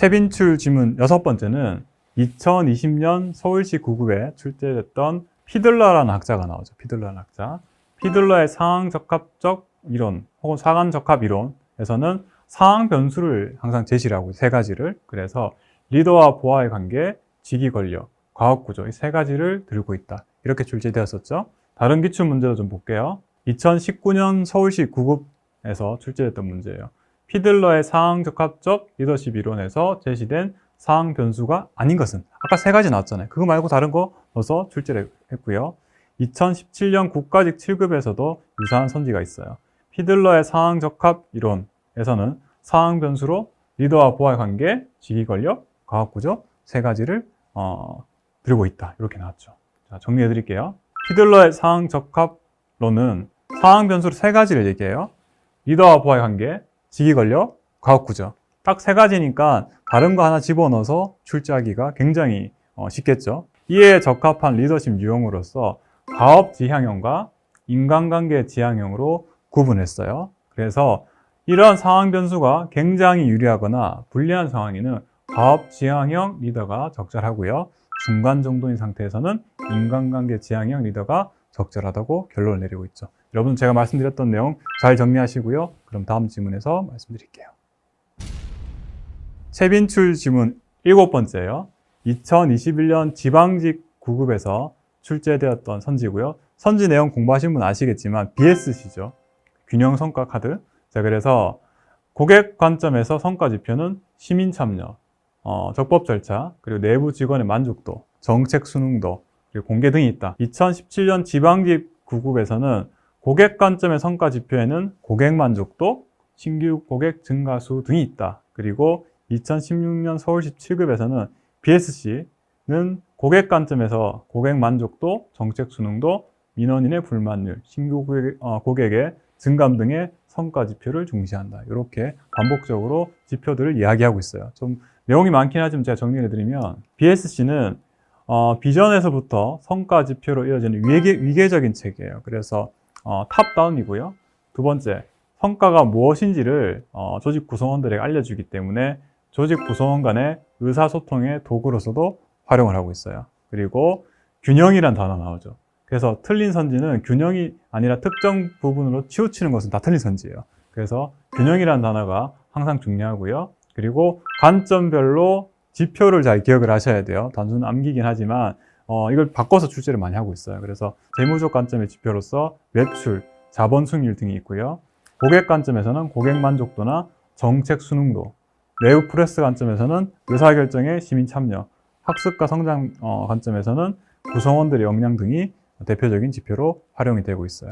채빈출 지문 여섯 번째는 2020년 서울시 구급에 출제됐던 피들러라는 학자가 나오죠. 피들러라는 학자. 피들러의 상황 적합적 이론 혹은 상황 적합 이론에서는 상황 변수를 항상 제시를 하고 세 가지를 그래서 리더와 보아의 관계, 직위 권력, 과학 구조 이 세 가지를 들고 있다. 이렇게 출제되었었죠. 다른 기출 문제도 좀 볼게요. 2019년 서울시 구급에서 출제됐던 문제예요. 피들러의 상황 적합적 리더십 이론에서 제시된 상황 변수가 아닌 것은 아까 세 가지 나왔잖아요. 그거 말고 다른 거 넣어서 출제를 했고요. 2017년 국가직 7급에서도 유사한 선지가 있어요. 피들러의 상황 적합 이론에서는 상황 변수로 리더와 보아의 관계, 직위 권력, 과학 구조 세 가지를 어, 들고 있다. 이렇게 나왔죠. 자, 정리해 드릴게요. 피들러의 상황 적합론은 상황 변수로 세 가지를 얘기해요. 리더와 보아의 관계, 직위 권력, 과학 구조. 딱 세 가지니까 다른 거 하나 집어넣어서 출제하기가 굉장히 어, 쉽겠죠. 이에 적합한 리더십 유형으로서 가업 지향형과 인간관계 지향형으로 구분했어요. 그래서 이러한 상황 변수가 굉장히 유리하거나 불리한 상황에는 가업 지향형 리더가 적절하고요. 중간 정도인 상태에서는 인간관계 지향형 리더가 적절하다고 결론을 내리고 있죠. 여러분 제가 말씀드렸던 내용 잘 정리하시고요. 그럼 다음 질문에서 말씀드릴게요. 채빈출 지문 일곱 번째요. 2021년 지방직 구급에서 출제되었던 선지고요. 선지 내용 공부하신 분 아시겠지만 BSC죠. 균형 성과 카드. 자, 그래서 고객 관점에서 성과 지표는 시민 참여, 어, 적법 절차, 그리고 내부 직원의 만족도, 정책 순응도, 그리고 공개 등이 있다. 2017년 지방직 구급에서는 고객 관점의 성과 지표에는 고객 만족도, 신규 고객 증가 수 등이 있다. 그리고 2016년 서울시 7급에서는 BSC는 고객 관점에서 고객 만족도, 정책 수능도, 민원인의 불만율, 신규 고객, 어, 고객의 증감 등의 성과 지표를 중시한다. 이렇게 반복적으로 지표들을 이야기하고 있어요. 좀 내용이 많긴 하지만 제가 정리해 드리면 BSC는 어, 비전에서부터 성과 지표로 이어지는 위계, 위계적인 체계예요. 그래서 어, 탑다운이고요. 두 번째, 성과가 무엇인지를 어, 조직 구성원들에게 알려주기 때문에 조직 구성원 간의 의사소통의 도구로서도 활용을 하고 있어요. 그리고 균형이란 단어 나오죠. 그래서 틀린 선지는 균형이 아니라 특정 부분으로 치우치는 것은 다 틀린 선지예요. 그래서 균형이란 단어가 항상 중요하고요. 그리고 관점별로 지표를 잘 기억을 하셔야 돼요. 단순 암기긴 하지만 어, 이걸 바꿔서 출제를 많이 하고 있어요. 그래서 재무적 관점의 지표로서 매출, 자본 수익률 등이 있고요. 고객 관점에서는 고객 만족도나 정책 수능도, 내부 프레스 관점에서는 의사결정의 시민 참여, 학습과 성장 어, 관점에서는 구성원들의 역량 등이 대표적인 지표로 활용이 되고 있어요.